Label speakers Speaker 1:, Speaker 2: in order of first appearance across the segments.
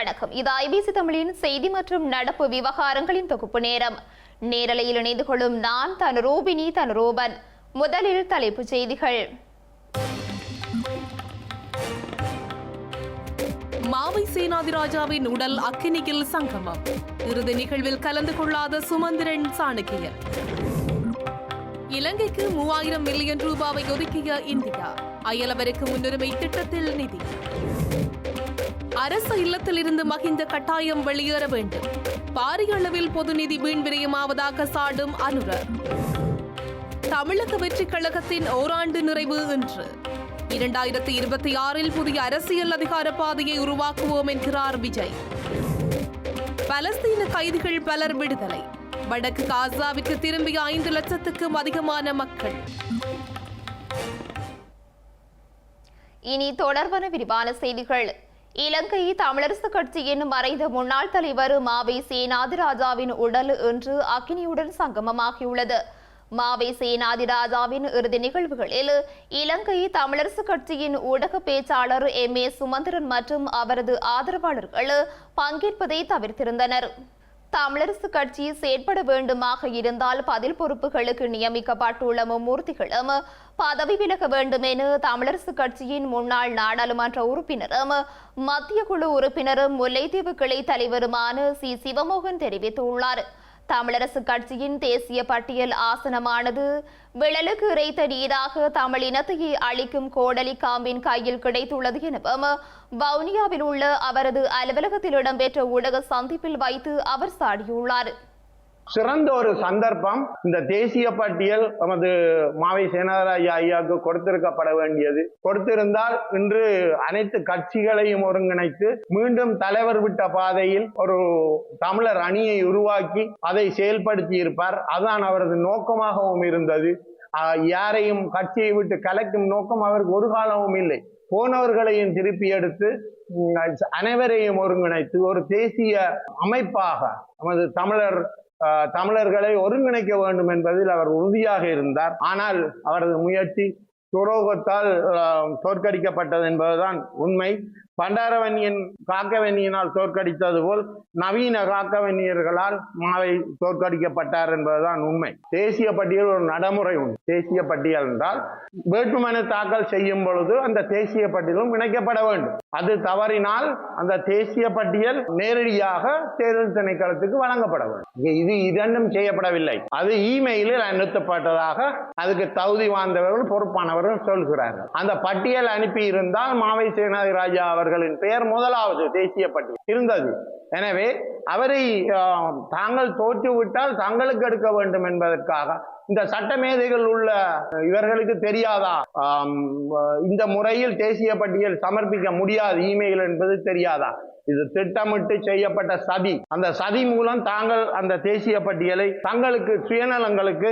Speaker 1: வணக்கம். இது ஐபிசி தமிழின் செய்தி மற்றும் நடப்பு விவகாரங்களின் தொகுப்பு நேரம். நேரலையில் இணைந்து கொள்ளும் நான் தன் ரூபினி தன் ரூபன் முதலில் தலைப்புச் செய்திகள்.
Speaker 2: மாவை சேனாதிராஜாவின் உடல் அக்கினியில் சங்கமம். இறுதி நிகழ்வில் கலந்து கொள்ளாத சுமந்திரன் சாணக்கியர். இலங்கைக்கு மூவாயிரம் மில்லியன் ரூபாவை ஒதுக்கிய இந்தியா அயலவருக்கு முன்னுரிமை திட்டத்தில் நிதி. அரசு இல்லத்திலிருந்து மகிந்த கட்டாயம் வெளியேற வேண்டும். பாரிய அளவில் பொது நிதி வீண் விரயமாவதாக சாடும் அனுரர். தமிழக வெற்றிக் கழகத்தின் ஓராண்டு நிறைவு இன்று. இரண்டாயிரத்தி இருபத்தி ஆறில் புதிய அரசியல் அதிகார பாதையை உருவாக்குவோம் என்கிறார் விஜய். பலஸ்தீன கைதிகள் பலர் விடுதலை. வடக்கு காசாவிற்கு திரும்பிய ஐந்து லட்சத்துக்கும் அதிகமான மக்கள்.
Speaker 1: இனி தொடர்பான விரிவான செய்திகள். இலங்கை தமிழரசு கட்சியின் மறைந்த முன்னாள் தலைவர் மாவை சேனாதிராஜாவின் உடல் இன்று அக்னியுடன் சங்கமமாகியுள்ளது. மாவை சேனாதிராஜாவின் இறுதி நிகழ்வுகளில் இலங்கை தமிழரசு கட்சியின் ஊடக பேச்சாளர் எம். ஏ. சுமந்திரன் மற்றும் அவரது ஆதரவாளர்கள் பங்கேற்பதை தவிர்த்திருந்தனர். தமிழரசு கட்சி செயற்பட வேண்டுமாக இருந்தால் பதில் பொறுப்புகளுக்கு நியமிக்கப்பட்டுள்ள மும்மூர்த்திகளும் பதவி விலக வேண்டும் என தமிழரசு கட்சியின் முன்னாள் நாடாளுமன்ற உறுப்பினரும் மத்திய குழு உறுப்பினரும் முல்லைத்தீவு கிளை தலைவருமான சி. சிவமோகன் தெரிவித்துள்ளார். தமிழரசு கட்சியின் தேசிய பட்டியல் ஆசனமானது விழலுக்கு இறைத்த நீராக தமிழ் இனத்தையே அளிக்கும் கோடலி காம்பின் கையில் கிடைத்துள்ளது எனவும் வவுனியாவில் உள்ள அவரது அலுவலகத்தில் இடம்பெற்ற ஊடக சந்திப்பில் வைத்து அவர் சாடியுள்ளார்.
Speaker 3: சிறந்த ஒரு சந்தர்ப்பம். இந்த தேசிய பட்டியல் நமது மாவை சேனாராஜா ஐயாவுக்கு கொடுத்திருக்கப்பட வேண்டியது. கொடுத்திருந்தால் இன்று அனைத்து கட்சிகளையும் ஒருங்கிணைத்து மீண்டும் தலைவர் விட்ட பாதையில் ஒரு தமிழர் அணியை உருவாக்கி அதை செயல்படுத்தி இருப்பார் அதான் அவரது நோக்கமாகவும் இருந்தது. யாரையும் கட்சியை விட்டு கலைக்கும் நோக்கம் அவருக்கு ஒரு காலமும் இல்லை. போனவர்களையும் திருப்பி எடுத்து அனைவரையும் ஒருங்கிணைத்து ஒரு தேசிய அமைப்பாக நமது தமிழர் தமிழர்களை ஒருங்கிணைக்க வேண்டும் என்பதில் அவர் உறுதியாக இருந்தார். ஆனால் அவரது முயற்சி துரோகத்தால் தோற்கடிக்கப்பட்டது என்பதுதான் உண்மை. பண்டாரவன்யன் காக்கவன்யனால் தோற்கடித்தது போல் நவீன காக்கவன்னியர்களால் மாவை தோற்கடிக்கப்பட்டார் என்பதுதான் உண்மை. தேசிய பட்டியல் ஒரு நடைமுறை உண்டு. தேசிய பட்டியல் என்றால் வேட்புமனு தாக்கல் செய்யும் பொழுது அந்த தேசிய பட்டியலும் இணைக்கப்பட வேண்டும். அது தவறினால் அந்த தேசிய பட்டியல் நேரடியாக தேர்தல் திணைக்களத்துக்கு வழங்கப்பட வேண்டும். இது இரண்டும் செய்யப்படவில்லை. அது இமெயிலில் அனுப்பப்பட்டதாக அதுக்கு தகுதி வாய்ந்தவர்கள் பொறுப்பானவர் பொறுப்பானவர்கள் சொல்கிறார்கள். அந்த பட்டியல் அனுப்பி இருந்தால் மாவை சேனாதி ராஜா அவர்களின் பெயர் முதலாவது தேசிய பட்டியல் இருந்தது. எனவே அவரை தாங்கள் தோற்றுவிட்டால் தங்களுக்கு எடுக்க வேண்டும் என்பதற்காக. இந்த சட்டமேதைகள் உள்ள இவர்களுக்கு தெரியாதா? இந்த முறையில் தேசிய பட்டியல் சமர்ப்பிக்க முடியாது. இமெயில் என்பது தெரியாதா? இது திட்டமிட்டு செய்யப்பட்ட சதி. அந்த சதி மூலம் தாங்கள் அந்த தேசிய பட்டியலை தங்களுக்கு சுயநலங்களுக்கு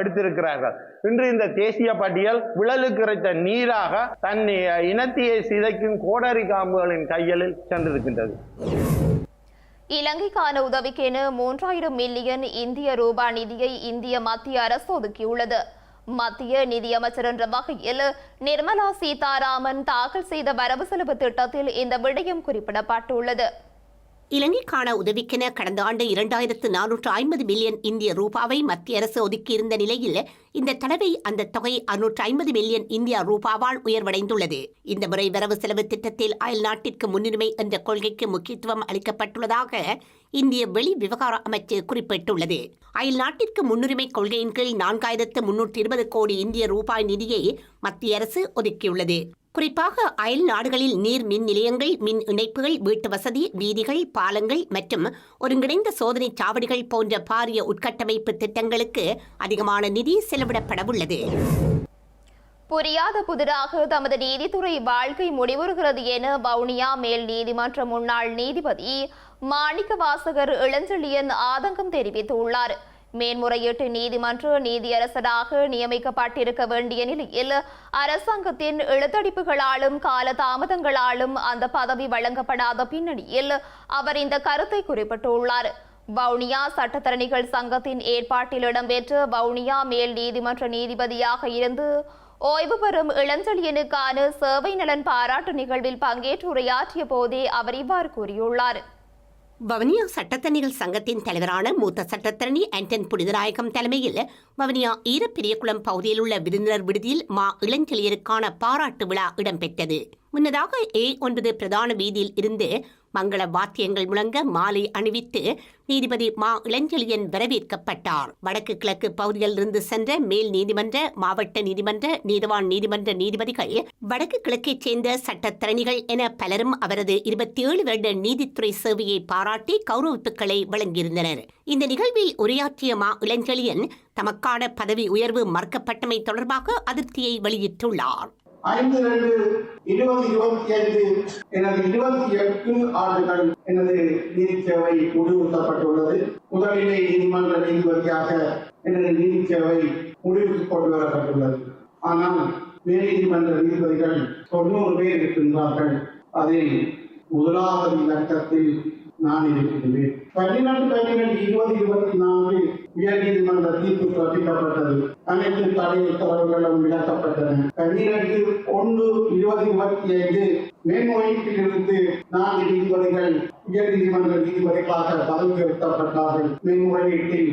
Speaker 3: எடுத்திருக்கிறார்கள். இன்று இந்த தேசிய பட்டியல் விழலுக்கு இறைத்த நீராக தன் இனத்தையை சிதைக்கும் கோடரி காம்புகளின் கையில் சென்றிருக்கின்றது.
Speaker 1: இலங்கைக்கான உதவிக்கென மூன்றாயிரம் மில்லியன் இந்திய ரூபாய் நிதியை இந்திய மத்திய அரசு ஒதுக்கியுள்ளது. மத்திய நிதியமைச்சர் என்ற வகையில் நிர்மலா சீதாராமன் தாக்கல் செய்த வரவு செலவு திட்டத்தில் இந்த விடயம் குறிப்பிடப்பட்டுள்ளது.
Speaker 4: இலங்கைக்கான உதவிக்கென கடந்த ஆண்டு இரண்டாயிரத்து நானூற்று ஐம்பது மில்லியன் இந்திய ரூபாவை மத்திய அரசு ஒதுக்கியிருந்த நிலையில் இந்த தடவை அந்த தொகை அறுநூற்று ஐம்பது மில்லியன் இந்தியா ரூபாவால் உயர்வடைந்துள்ளது. இந்த முறை வரவு செலவு திட்டத்தில் அயல் நாட்டிற்கு முன்னுரிமை என்ற கொள்கைக்கு முக்கியத்துவம் அளிக்கப்பட்டுள்ளதாக இந்திய வெளி விவகார அமைச்சு குறிப்பிட்டுள்ளது. அயல் நாட்டிற்கு முன்னுரிமை கொள்கையின் கீழ் நான்காயிரத்து முன்னூற்றி இருபது கோடி இந்திய ரூபாய் நிதியை மத்திய அரசு ஒதுக்கியுள்ளது. குறிப்பாக அயல் நாடுகளில் நீர் மின் நிலையங்கள் மின் இணைப்புகள் வீட்டு வசதி வீதிகள் பாலங்கள் மற்றும் ஒருங்கிணைந்த சோதனை சாவடிகள் போன்ற பாரிய உட்கட்டமைப்பு திட்டங்களுக்கு அதிகமான நிதி செலவிடப்படவுள்ளது.
Speaker 1: புரியாத புதிராக தமது நீதித்துறை வாழ்க்கை முடிவுறுகிறது என வவுனியா மேல் நீதிமன்ற முன்னாள் நீதிபதி மாணிக்க வாசகர் இளஞ்செழியன் ஆதங்கம் தெரிவித்துள்ளார். மேன்முறையீட்டு நீதிமன்ற நீதியரசராக நியமிக்கப்பட்டிருக்க வேண்டிய நிலையில் அரசாங்கத்தின் இழுத்தடிப்புகளாலும் கால தாமதங்களாலும் அந்த பதவி வழங்கப்படாத பின்னணியில் அவர் இந்த கருத்தை குறிப்பிட்டுள்ளார். வவுனியா சட்டத்தரணிகள் சங்கத்தின் ஏற்பாட்டில் இடம்பெற்ற வவுனியா மேல் நீதிமன்ற நீதிபதியாக இருந்து ஓய்வு பெறும் இளஞ்செழியனுக்கான சேவை நலன் பாராட்டு நிகழ்வில் பங்கேற்று உரையாற்றிய போதே அவர் இவ்வாறு கூறியுள்ளார்.
Speaker 4: வவுனியா சட்டத்தரணிகள் சங்கத்தின் தலைவரான மூத்த சட்டத்தரணி ஆண்டன் புனிதநாயகம் தலைமையில் வவுனியா ஈரப்பெரியகுளம் பகுதியில் உள்ள விருந்தினர் விடுதியில் மா இளஞ்செழியருக்கான பாராட்டு விழா இடம்பெற்றது. முன்னதாக ஏ ஒன்பது பிரதான வீதியில் இருந்து மங்கள வாத்தியங்கள் முழங்க மாலை அணிவித்து நீதிபதி மா. இளஞ்செழியன் வரவேற்கப்பட்டார். வடக்கு கிழக்கு பகுதியில் இருந்து சென்ற மேல் நீதிமன்ற மாவட்ட நீதிமன்ற நீதவான் நீதிமன்ற நீதிபதிகள் வடக்கு கிழக்கைச் சேர்ந்த சட்டத்தரணிகள் என பலரும் அவரது இருபத்தி ஏழு வருட நீதித்துறை சேவையை பாராட்டி கௌரவிப்புகளை வழங்கியிருந்தனர். இந்த நிகழ்வில் உரையாற்றிய மா. இளஞ்செழியன் தமக்கான பதவி உயர்வு மறுக்கப்பட்டமை தொடர்பாக அதிருப்தியை வெளியிட்டுள்ளார்.
Speaker 5: ஐந்து ரெண்டு இருபது இருபத்தி ஐந்து எனது இருபத்தி எட்டு ஆண்டுகள் எனது நீதி சேவை முடிவுறுத்தப்பட்டுள்ளது முதலிலே நீதிமன்ற நீதிபதியாக எனது நீதி சேவை முடிவுக்கு கொண்டு வரப்பட்டுள்ளது. ஆனால் மேல் நீதிமன்ற நீதிபதிகள் தொண்ணூறு பேர் இருக்கின்றார்கள். அதில் முதலாவது கட்டத்தில் நான் இருக்கின்றேன். பதினெட்டு பதினெட்டு இருபது இருபத்தி நான்கு உயர் நீதிமன்ற தீர்ப்பு பிறப்பிக்கப்பட்டது. அனைத்து தடை உத்தரவுகளும் விளக்கப்பட்டன பதினெட்டு ஒன்று இருபது இருபத்தி ஐந்து மேன்முறையீட்டிலிருந்து நான்கு நீதிபதிகள் உயர் நீதிமன்ற நீதிபதிகளாக பதவி உயர்த்தப்பட்டார்கள். மேன்முறையீட்டில்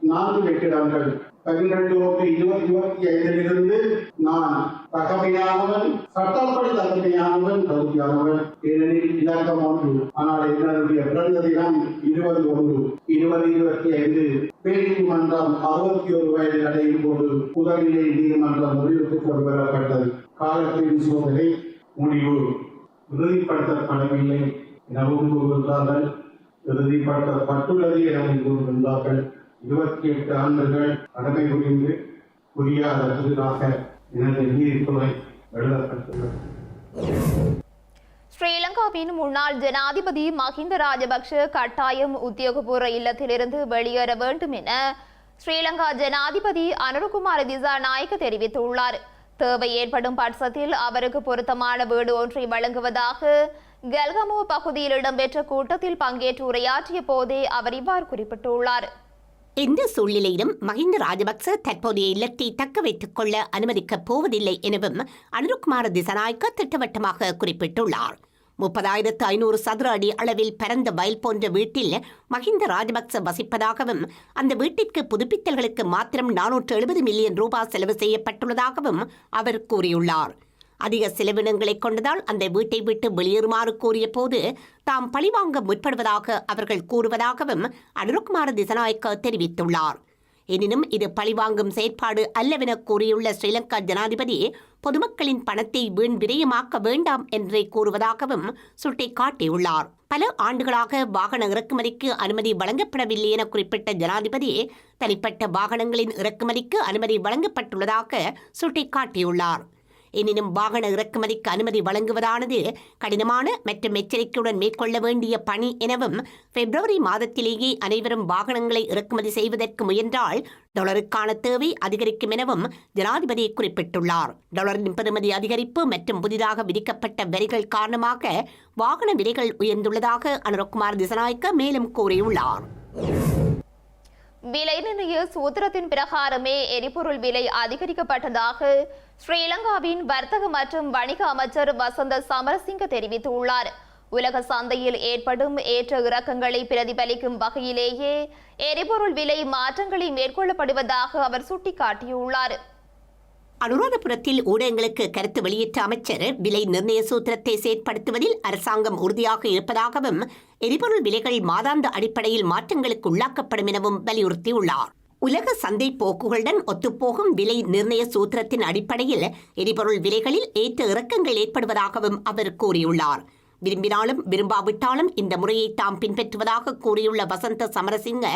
Speaker 5: நான்கு வெற்றிடங்கள். பன்னிரண்டு இருபத்தி இருபது இருபத்தி ஐந்திலிருந்து நான் தகமையானவன் சட்டப்படி தகமையானவன் தகுதியானவன். ஏனெனில் இலக்கம் ஒன்று. ஆனால் என்னுடைய பிறந்த தினம் இருபது ஒன்று. இருபது இருபத்தி ஐந்து. நீதிமன்றம் அறுபத்தி ஒரு வயது அடையும் போது முதலிலே நீதிமன்றம் முடிவுக்கு கொண்டு வரப்பட்டது காலத்தின் சோதனை முடிவு. உறுதிப்படுத்தப்படவில்லை எனவும் கூறுகின்றார்கள். உறுதிப்படுத்தப்பட்டுள்ளது எனவும் கூறுகின்றார்கள். இருபத்தி எட்டு ஆண்டுகள் கடமை புரிந்து புரியாத புதிதாக எனது நீதித்துறை எழுதப்பட்டுள்ளது
Speaker 1: ஸ்ரீலங்காவின் முன்னாள் ஜனாதிபதி மஹிந்த ராஜபக்ஷ கட்டாயம் உத்தியோகபூர்வ இல்லத்திலிருந்து வெளியேற வேண்டும் என ஸ்ரீலங்கா ஜனாதிபதி அனுருகுமார திசாநாயக்க தெரிவித்துள்ளார். தேவை ஏற்படும் பட்சத்தில் அவருக்கு பொருத்தமான வீடு ஒன்றை வழங்குவதாக கல்கமோ பகுதியில் இடம்பெற்ற கூட்டத்தில் பங்கேற்று உரையாற்றிய போதே அவர் இவ்வாறு குறிப்பிட்டுள்ளார்.
Speaker 4: எந்த சூழ்நிலையிலும் மஹிந்த ராஜபக்ச தற்போதைய இல்லத்தை தக்க வைத்துக் கொள்ள அனுமதிக்கப் போவதில்லை எனவும் அனுருக்குமார திசநாயக்க திட்டவட்டமாக குறிப்பிட்டுள்ளார். முப்பதாயிரத்து ஐநூறு சதுர அடி அளவில் பரந்த வயல் போன்ற வீட்டில் மஹிந்த ராஜபக்ச வசிப்பதாகவும் அந்த வீட்டிற்கு புதுப்பித்தல்களுக்கு மாத்திரம் நானூற்று எழுபது மில்லியன் ரூபாய் செலவு செய்யப்பட்டுள்ளதாகவும் அவர் கூறியுள்ளார். அதிக செலவினங்களை கொண்டதால் அந்த வீட்டை விட்டு வெளியேறுமாறு கூறிய போது தாம் பழிவாங்க முற்படுவதாக அவர்கள் கூறுவதாகவும் அனுருக்குமார திசநாயக்க தெரிவித்துள்ளார். எனினும் இது பழிவாங்கும் செயற்பாடு அல்லவென கூறியுள்ள ஸ்ரீலங்கா ஜனாதிபதி பொதுமக்களின் பணத்தை வீண் விரயமாக்க வேண்டாம் என்றே கூறுவதாகவும் சுட்டிக்காட்டியுள்ளார். பல ஆண்டுகளாக வாகன இறக்குமதிக்கு அனுமதி வழங்கப்படவில்லை என குறிப்பிட்ட ஜனாதிபதி தனிப்பட்ட வாகனங்களின் இறக்குமதிக்கு அனுமதி வழங்கப்பட்டுள்ளதாக சுட்டிக்காட்டியுள்ளார். எனினும் வாகன இறக்குமதிக்கு அனுமதி வழங்குவதானது கடினமான மற்றும் எச்சரிக்கையுடன் மேற்கொள்ள வேண்டிய பணி எனவும் பிப்ரவரி மாதத்திலேயே அனைவரும் வாகனங்களை இறக்குமதி செய்வதற்கு முயன்றால் டாலருக்கான தேவை அதிகரிக்கும் எனவும் ஜனாதிபதி குறிப்பிட்டுள்ளார். டாலரின் பெறுமதி அதிகரிப்பு மற்றும் புதிதாக விதிக்கப்பட்ட வரிகள் காரணமாக வாகன விலைகள் உயர்ந்துள்ளதாக அனுரகுமார் திசநாயக்க மேலும் கூறியுள்ளார்.
Speaker 1: விலை நிர்ணய சூத்திரத்தின் பிரகாரமே எரிபொருள் விலை அதிகரிக்கப்பட்டதாக ஸ்ரீலங்காவின் வர்த்தக மற்றும் வணிக அமைச்சர் வசந்த சமரசிங்க தெரிவித்துள்ளார். உலக சந்தையில் ஏற்படும் ஏற்ற இறக்கங்களை பிரதிபலிக்கும் வகையிலேயே எரிபொருள் விலை மாற்றங்களை மேற்கொள்ளப்படுவதாக அவர் சுட்டிக்காட்டியுள்ளார்.
Speaker 4: அனுராதபுரத்தில் ஊடகங்களுக்கு கருத்து வெளியிட்ட அமைச்சர் விலை நிர்ணய சூத்திரத்தை செயற்படுத்துவதில் அரசாங்கம் உறுதியாக இருப்பதாகவும் எரிபொருள் விலைகள் மாதாந்த அடிப்படையில் மாற்றங்களுக்கு உள்ளாக்கப்படும் எனவும் வலியுறுத்தியுள்ளார். உலக சந்தை போக்குகளுடன் ஒத்துப்போகும் விலை நிர்ணய சூத்திரத்தின் அடிப்படையில் எரிபொருள் விலைகளில் ஏற்ற இறக்கங்கள் ஏற்படுவதாகவும் அவர் கூறியுள்ளார். விரும்பினாலும் விரும்பாவிட்டாலும் இந்த முறையை தாம் பின்பற்றுவதாக கூறியுள்ள வசந்த சமரசிங்க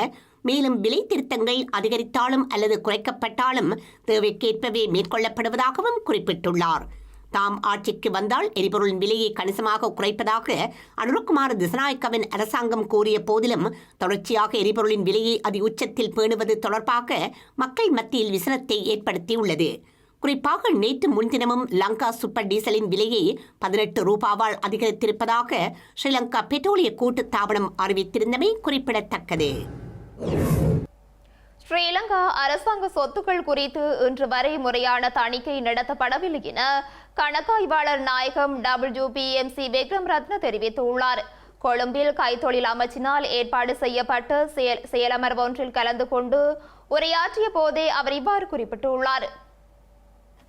Speaker 4: மேலும் விலை திருத்தங்கள் அதிகரித்தாலும் அல்லது குறைக்கப்பட்டாலும் தேவைக்கேற்பவே மேற்கொள்ளப்படுவதாகவும் குறிப்பிட்டுள்ளார். தாம் ஆட்சிக்கு வந்தால் எரிபொருளின் விலையை கணிசமாக குறைப்பதாக அனுருக்குமார் திசநாயக்கவின் அரசாங்கம் கூறிய போதிலும் தொடர்ச்சியாக எரிபொருளின் விலையை அதி உச்சத்தில் பேணுவது தொடர்பாக மக்கள் மத்தியில் விசனத்தை ஏற்படுத்தியுள்ளது. குறிப்பாக நேற்று முன்தினமும் லங்கா சூப்பர் டீசலின் விலையை பதினெட்டு ரூபாவால் அதிகரித்திருப்பதாக ஸ்ரீலங்கா பெட்ரோலிய கூட்டுத் தாபனம் அறிவித்திருந்தமை குறிப்பிடத்தக்கது.
Speaker 1: ஸ்ரீலங்கா அரசாங்க சொத்துக்கள் குறித்து இன்று வரை முறையான தணிக்கை நடத்தப்படவில்லை என கணக்காய்வாளர் நாயகம் டபிள்யூபிஎம்சி விக்ரம் ரத்ன தெரிவித்துள்ளார். கொழும்பில் கைத்தொழில் அமைச்சினால் ஏற்பாடு செய்யப்பட்ட செயல் செயலமர்வு ஒன்றில் கலந்து கொண்டு உரையாற்றிய போதே அவர் இவ்வாறு குறிப்பிட்டுள்ளார்.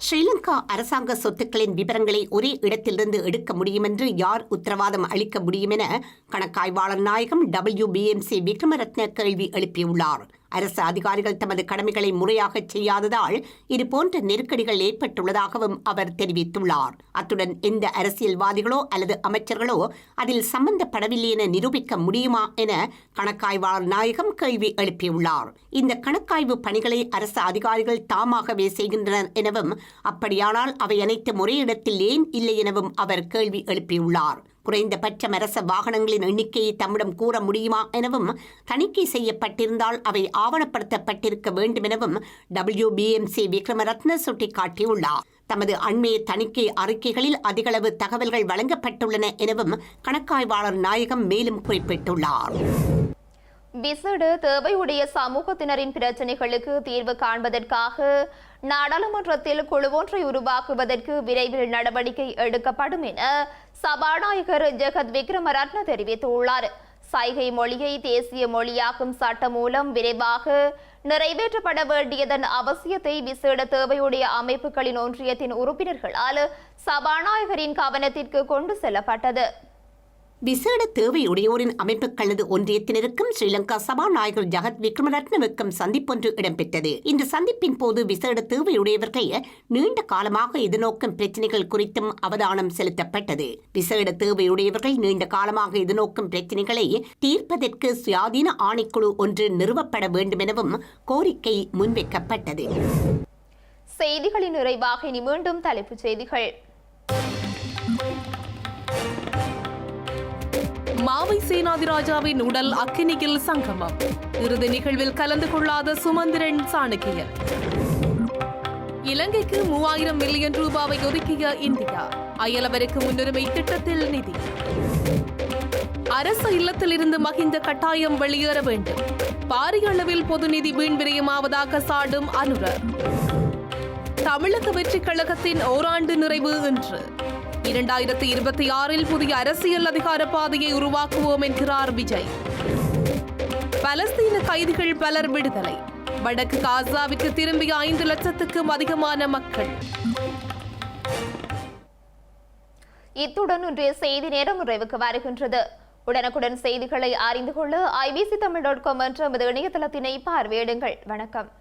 Speaker 4: ஸ்ரீலங்கா அரசாங்க சொத்துக்களின் விவரங்களை ஒரே இடத்திலிருந்து எடுக்க முடியும் என்று யார் உத்தரவாதம் அளிக்க முடியும் என கணக்காய்வாளர் நாயகம் டபிள்யூ பிஎம்சி விக்ரமரத்ன கேள்வி எழுப்பியுள்ளார். அரசு அதிகாரிகள் தமது கடமைகளை முறையாக செய்யாததால் இதுபோன்ற நெருக்கடிகள் ஏற்பட்டுள்ளதாகவும் அவர் தெரிவித்துள்ளார். அத்துடன் எந்த அரசியல்வாதிகளோ அல்லது அமைச்சர்களோ அதில் சம்பந்தப்படவில்லை என நிரூபிக்க முடியுமா என கணக்காய்வாளர் நாயகம் கேள்வி எழுப்பியுள்ளார். இந்த கணக்காய்வு பணிகளை அரசு அதிகாரிகள் தாமாகவே செய்கின்றனர் எனவும் அப்படியானால் அவை அனைத்து முறையிடத்தில் ஏன் இல்லை எனவும் அவர் கேள்வி எழுப்பியுள்ளார். குறைந்தபட்சம் அரச வாகனங்களின் எண்ணிக்கையை தம்மிடம் கூற முடியுமா எனவும் தணிக்கை செய்யப்பட்டிருந்தால் அவை ஆவணப்படுத்தப்பட்டிருக்க வேண்டும் எனவும் டபிள்யூபிஎம்சி விக்ரமரத்ன சுட்டிக்காட்டியுள்ளார். தமது அண்மைய தணிக்கை அறிக்கைகளில் அதிகளவு தகவல்கள் வழங்கப்பட்டுள்ளன எனவும் கணக்காய்வாளர் நாயகம் மேலும் குறிப்பிட்டுள்ளார்.
Speaker 1: விசேட தேவையுடைய சமூகத்தினரின் பிரச்சினைகளுக்கு தீர்வு காண்பதற்காக நாடாளுமன்றத்தில் குழுவொன்றை உருவாக்குவதற்கு விரைவில் நடவடிக்கை எடுக்கப்படும் என சபாநாயகர் ஜெகத் விக்ரமரத்ன தெரிவித்துள்ளார். சைகை மொழியை தேசிய மொழியாக்கும் சட்டம் மூலம் விரைவாக நிறைவேற்றப்பட வேண்டியதன் அவசியத்தை விசேட தேவையுடைய அமைப்புகளின் ஒன்றியத்தின் உறுப்பினர்களால் சபாநாயகரின் கவனத்திற்கு கொண்டு செல்லப்பட்டது.
Speaker 4: விசேட தேவையுடையோரின் அமைப்புகளது ஒன்றியத்தினருக்கும் ஸ்ரீலங்கா சபாநாயகர் ஜகத் விக்ரமரத்னவுக்கும் சந்திப்பொன்று இடம்பெற்றது. இந்த சந்திப்பின் போது விசேட தேவையுடையவர்கள் நீண்ட காலமாக எதிர்நோக்கும் பிரச்சினைகள் குறித்தும் அவதானம் செலுத்தப்பட்டது. விசேட தேவையுடையவர்கள் நீண்ட காலமாக எதிர்நோக்கும் பிரச்சினைகளை தீர்ப்பதற்கு சுயாதீன ஆணைக்குழு ஒன்று நிறுவப்பட வேண்டும் எனவும் கோரிக்கை முன்வைக்கப்பட்டது.
Speaker 1: செய்திகளின் நிறைவாக இனி மீண்டும் தலைப்புச் செய்திகள்.
Speaker 2: மாவை சேனாதிராஜாவின் உடல் அக்கினியில் சங்கமம். இறுதி நிகழ்வில் கலந்து கொள்ளாத சுமந்திரன் சாணக்கியன் இலங்கைக்கு மூவாயிரம் மில்லியன் ரூபாவை ஒதுக்கிய இந்தியா அயலவருக்கு முன்னுரிமை திட்டத்தில் நிதி. அரசு இல்லத்திலிருந்து மகிந்த கட்டாயம் வெளியேற வேண்டும். பாரிய அளவில் பொது நிதி வீண் விரயமாவதாக சாடும் அனுர தமிழக வெற்றிக் கழகத்தின் ஓராண்டு நிறைவு இன்று. இரண்டாயிரத்தி இருபத்தி ஆறில் புதிய அரசியல் அதிகார பாதையை உருவாக்குவோம் என்கிறார் விஜய். பலஸ்தீன கைதிகள் பலர் விடுதலை. வடக்கு காசாவிற்கு திரும்பிய ஐந்து லட்சத்துக்கும் அதிகமான மக்கள்.
Speaker 1: இத்துடன் இன்றைய செய்தி நேரம் நிறைவுக்கு வருகின்றது. உடனுக்குடன் செய்திகளை அறிந்து கொள்ள ஐபிசி தமிழ் டாட் காம் என்ற இணையதளத்தினை பார்வையிடுங்கள். வணக்கம்.